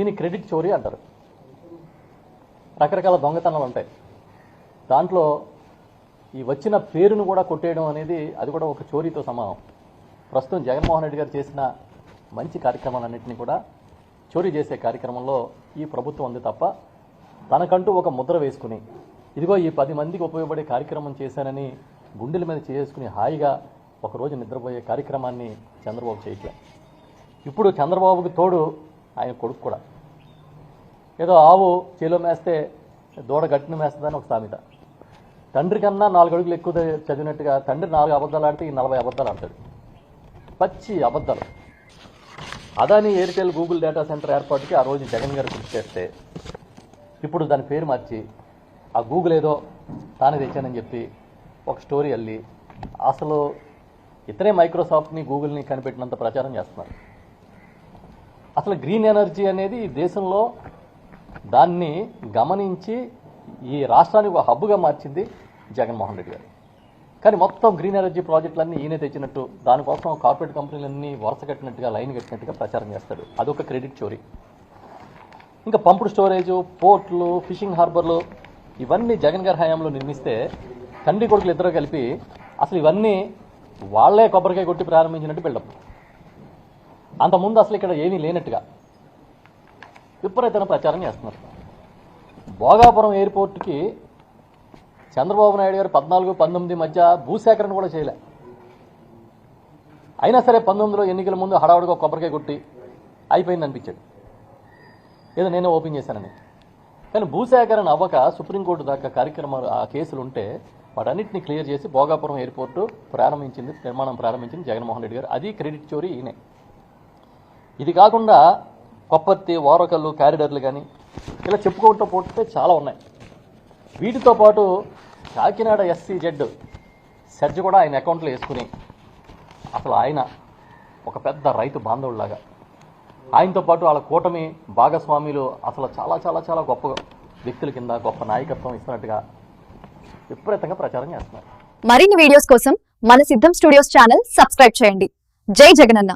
దీన్ని క్రెడిట్ చోరీ అంటారు. రకరకాల దొంగతనాలు ఉంటాయి. దాంట్లో ఈ వచ్చిన పేరును కూడా కొట్టేయడం అనేది అది కూడా ఒక చోరీతో సమానం. ప్రస్తుతం జగన్మోహన్ రెడ్డి గారు చేసిన మంచి కార్యక్రమాలన్నింటినీ కూడా చోరీ చేసే కార్యక్రమంలో ఈ ప్రభుత్వం ఉంది తప్ప తనకంటూ ఒక ముద్ర వేసుకుని ఇదిగో ఈ పది మందికి ఉపయోగపడే కార్యక్రమం చేశానని గుండెల మీద చేసుకుని హాయిగా ఒకరోజు నిద్రపోయే కార్యక్రమాన్ని చంద్రబాబు చేయట్లే. ఇప్పుడు చంద్రబాబుకి తోడు ఆయన కొడుకు కూడా. ఏదో ఆవు చేలో మేస్తే దూడ గట్టిన మేస్తుందని ఒక సామెత. తండ్రి కన్నా నాలుగు అడుగులు ఎక్కువ చదివినట్టుగా తండ్రి నాలుగు అబద్ధాలు ఆడితే ఈ నలభై అబద్ధాలు ఆడతాడు. పచ్చి అబద్ధాలు. Adani Airtel Google data centre ఏర్పాటుకి ఆ రోజు జగన్ గారు కృషి చేస్తే ఇప్పుడు దాని పేరు మార్చి ఆ గూగుల్ ఏదో తానే తెచ్చానని చెప్పి ఒక స్టోరీ అల్లి అసలు ఇతనే మైక్రోసాఫ్ట్ని గూగుల్ని కనిపెట్టినంత ప్రచారం చేస్తున్నారు. అసలు గ్రీన్ ఎనర్జీ అనేది ఈ దేశంలో దాన్ని గమనించి ఈ రాష్ట్రానికి ఒక హబ్బుగా మార్చింది జగన్మోహన్ రెడ్డి గారు. కానీ మొత్తం గ్రీన్ ఎనర్జీ ప్రాజెక్టులన్నీ ఈయన తెచ్చినట్టు దానికోసం కార్పొరేట్ కంపెనీలన్నీ వరుస కట్టినట్టుగా లైన్ కట్టినట్టుగా ప్రచారం చేస్తాడు. అదొక క్రెడిట్ చోరీ ఇంకా పంపుడు స్టోరేజ్ పోర్ట్లు ఫిషింగ్ హార్బర్లు ఇవన్నీ జగన్ గారి హయాంలో నిర్మిస్తే తండ్రి కొడుకులు ఇద్దరు కలిపి అసలు ఇవన్నీ వాళ్ళే కొబ్బరికాయ కొట్టి ప్రారంభించినట్టు బిల్డప్. అంతకుముందు అసలు ఇక్కడ ఏమీ లేనట్టుగా విపరీతమైన ప్రచారం చేస్తున్నారు. భోగాపురం ఎయిర్పోర్ట్కి చంద్రబాబు నాయుడు గారు పద్నాలుగు పంతొమ్మిది మధ్య భూసేకరణ కూడా చేయలే. అయినా సరే పంతొమ్మిదిలో ఎన్నికల ముందు హడావుడిగా కొబ్బరికాయ కొట్టి అయిపోయింది అనిపించాడు. ఏదో నేనే ఓపెన్ చేశానని. కానీ భూసేకరణ అవ్వక సుప్రీంకోర్టు దాకా కార్యక్రమాలు ఆ కేసులు ఉంటే వాటన్నిటిని క్లియర్ చేసి భోగాపురం ఎయిర్పోర్టు ప్రారంభించింది నిర్మాణం ప్రారంభించింది జగన్మోహన్ రెడ్డి గారు. అది క్రెడిట్ చోరీ ఈయనే. ఇది కాకుండా కొప్పర్తి వారకల్లు క్యారిడర్లు కానీ ఇలా చెప్పుకుంటూ పోతే చాలా ఉన్నాయి. వీటితో పాటు కాకినాడ ఎస్సీ జెడ్ సెర్జ్ కూడా ఆయన అకౌంట్లో వేసుకుని అసలు ఆయన ఒక పెద్ద రైతు బాంధవుడిలాగా ఆయనతో పాటు వాళ్ళ కూటమి భాగస్వాములు అసలు చాలా చాలా చాలా గొప్ప వ్యక్తుల కింద గొప్ప నాయకత్వం ఇస్తున్నట్టుగా విపరీతంగా ప్రచారం చేస్తున్నారు. మరిన్ని వీడియోస్ కోసం మన సిద్ధం స్టూడియోస్ ఛానల్ సబ్స్క్రైబ్ చేయండి. జై జగనన్న.